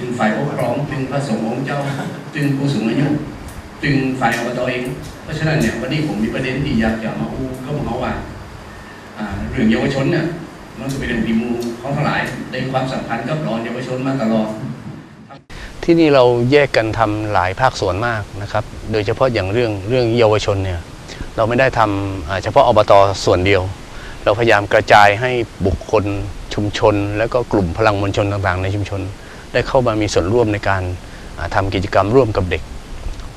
ถึงฝ่ายปกครองถึงพระสงฆ์เจ้าถึงผู้สูงอายุถึงฝ่ายอบตเอง เพราะฉะนั้นเนี่ยวันนี้ผมมีประเด็นที่อยากจะมาอู้ก็มาว่าเรื่องเยาวชนเนี่ยมันจะเป็นเรื่องปีมูของทั้งหลายในความสัมพันธ์กับรอนเยาวชนมาตลอดที่นี่เราแยกกันทำหลายภาคส่วนมากนะครับ โดยเฉพาะอย่างเรื่องเรื่องเยาวชนเนี่ยเราไม่ได้ทำเฉพาะอบตส่วนเดียว เราพยายามกระจายให้บุคคลชุมชน และก็กลุ่มพลังมวลชนต่างๆ ในชุมชน ได้เข้ามามีส่วนร่วมในการอ่าทำกิจกรรมร่วมกับเด็ก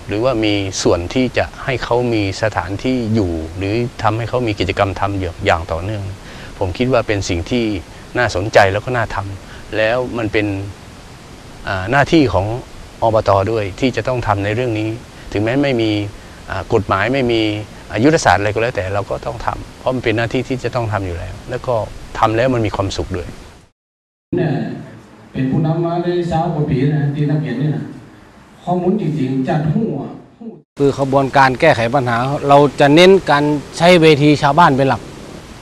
หรือว่ามีส่วนที่จะให้เขามีสถานที่อยู่ หรือทำให้เขามีกิจกรรมทำอย่างต่อเนื่อง ผมคิดว่าเป็นสิ่งที่น่าสนใจแล้วก็น่าทำแล้วมันเป็นหน้าที่ของอบตด้วยที่จะต้องทำในเรื่องนี้ ถึงแม้ไม่มีกฎหมายไม่มีอายุทธศาสตร์อะไรก็แล้วแต่เราก็ต้องทำเพราะมันเป็นหน้าที่ที่จะต้องทำอยู่แล้ว แล้วก็ทำแล้วมันมีความสุขด้วย เป็นผู้นำมาได้สาวกว่าปีนะที่นักเรียนนี่นะข้อมูลจริงๆจัดหัวคือขบวนการแก้ไขปัญหา เราจะเน้นการใช้เวทีชาวบ้านเป็นหลัก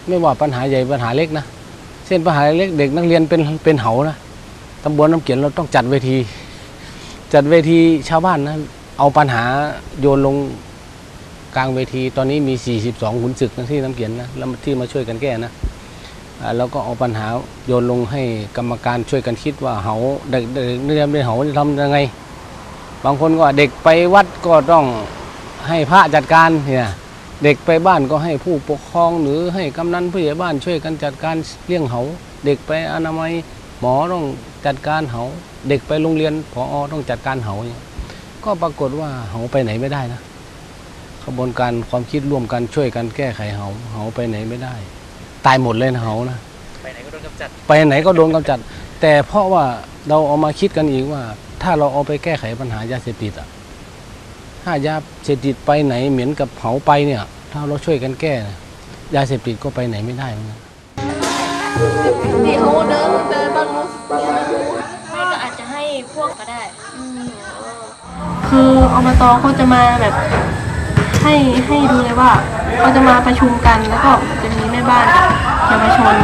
ไม่ว่าปัญหาใหญ่ปัญหาเล็กนะเช่นปัญหาเล็กเด็กนักเรียนเป็นเป็นเหานะตำบลน้ำเขียนเราต้องจัดเวที จัดเวทีชาวบ้านนะเอาปัญหาโยนลงกลางเวที ตอนนี้มี 42ขุนศึกนะที่น้ำเขียนนะแล้วที่มาช่วยกันแก้นะ แล้วก็เอาปัญหาโยนลงให้กรรมการช่วยกันคิดว่าเหาเด็กเด็กนักเรียนเป็นเหาจะทำยังไง บางคนก็เด็กไปวัดก็ต้องให้พระจัดการเนี่ยเด็กไปบ้านก็ให้ผู้ปกครองหรือให้กำนันผู้ใหญ่บ้านช่วยกันจัดการเลี้ยงเหาเด็กไปอนามัยหมอต้องจัดการเหาเด็กไปโรงเรียนพอต้องจัดการเหาเนี่ยก็ปรากฏว่าเหาไปไหนไม่ได้นะขบวนการความคิดร่วมกันช่วยกันแก้ไขเหาเหาไปไหนไม่ได้ ตายหมดเลยนะเหานะไปไหนก็โดนกำจัดไปไหนก็โดนกำจัด แต่เพราะว่าเราเอามาคิดกันอีกว่า ถ้าเราเอาไปแก้ไขปัญหายาเสพติดอะถ้ายาเสพติดไปไหนเหมือนกับเผาไปเนี่ย ถ้าเราช่วยกันแก้นะยาเสพติดก็ไปไหนไม่ได้เหมือนกันนี่เขาเดินเดินบางมุสไม่ก็อาจจะให้พวกก็ได้คืออบตเขาจะมาแบบ ให้ให้ดูเลยว่าเขาจะมาประชุมกันแล้วก็จะมีแม่ บ้านเยาวชน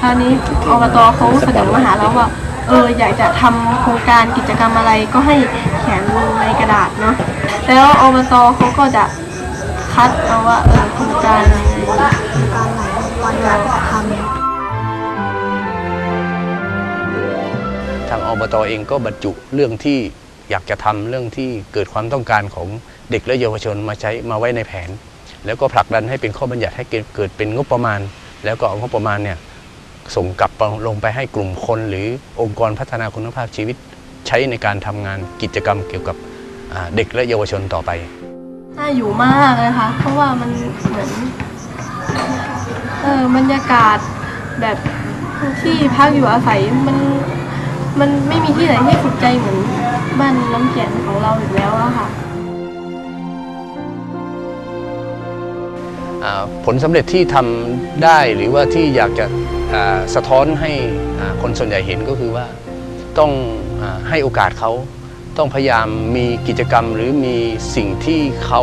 คราวนี้อบตเขาเสนอมาหาเราว่าเอออยากจะทำโครงการกิจกรรมอะไรก็ให้เขียนลงในกระดาษเนาะแล้วอบตเขาก็จะคัดเอาว่าเออโครงการไหนโครงการไหนควรจะทำทางอบตเองก็บรรจุเรื่องที่อยากจะทำเรื่องที่เกิดความต้องการของเด็กและเยาวชนมาใช้มาไว้ในแผน แล้วก็ผลักดันให้เป็นข้อบัญญัติให้เกิดเกิดเป็นงบประมาณ แล้วก็เอางบประมาณเนี่ยส่งกลับลงไปให้กลุ่มคนหรือองค์กรพัฒนาคุณภาพชีวิต ใช้ในการทำงานกิจกรรมเกี่ยวกับเด็กและเยาวชนต่อไปน่าอยู่มากเลยค่ะเพราะว่ามันเหมือนเออบรรยากาศแบบที่พักอยู่อาศัยมันมันไม่มีที่ไหนที่ถูกใจเหมือนบ้านน้ำเขียนของเราอีกแล้วอะค่ะ ผลสำเร็จที่ทำได้หรือว่าที่อยากจะสะท้อนให้คนส่วนใหญ่เห็นก็คือว่าต้องให้โอกาสเขาต้องพยายามมีกิจกรรมหรือมีสิ่งที่เขา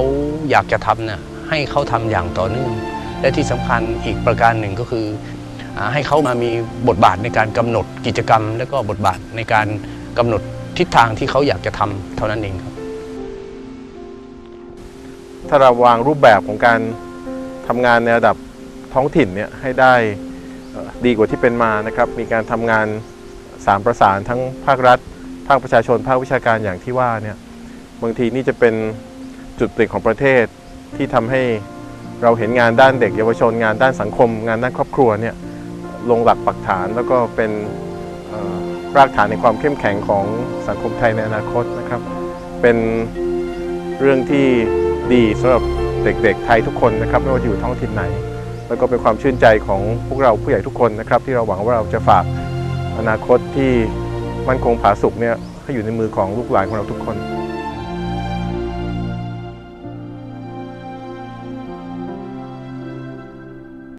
อยากจะทำน่ะให้เขาทำอย่างต่อเนื่อง และที่สำคัญอีกประการหนึ่งก็คืออให้เขามามีบทบาทในการกำหนดกิจกรรม และก็บทบาทในการกำหนดทิศทางที่เขาอยากจะทำเท่านั้นเองครับ ถ้าเราวางรูปแบบของการ ทำงานในระดับท้องถิ่นเนี่ยให้ได้ดีกว่าที่เป็นมานะครับ มีการทำงานสามประสานทั้งภาครัฐ ภาคประชาชน ภาควิชาการอย่างที่ว่าเนี่ยบางทีนี่จะเป็นจุดเปลี่ยนของประเทศที่ทำให้เราเห็นงานด้านเด็กเยาวชน งานด้านสังคม งานด้านครอบครัวเนี่ยลงหลักปักฐานแล้วก็เป็นรากฐานในความเข้มแข็งของสังคมไทยในอนาคตนะครับ เป็นเรื่องที่ดีสำหรับ เด็กๆไทยทุกคนนะครับไม่ว่าอยู่ท้องถิ่นไหน แล้วก็เป็นความชื่นใจของพวกเราผู้ใหญ่ทุกคนนะครับที่เราหวังว่าเราจะฝากอนาคตที่มั่นคงผาสุกเนี่ยให้อยู่ในมือของลูกหลานของเราทุกคน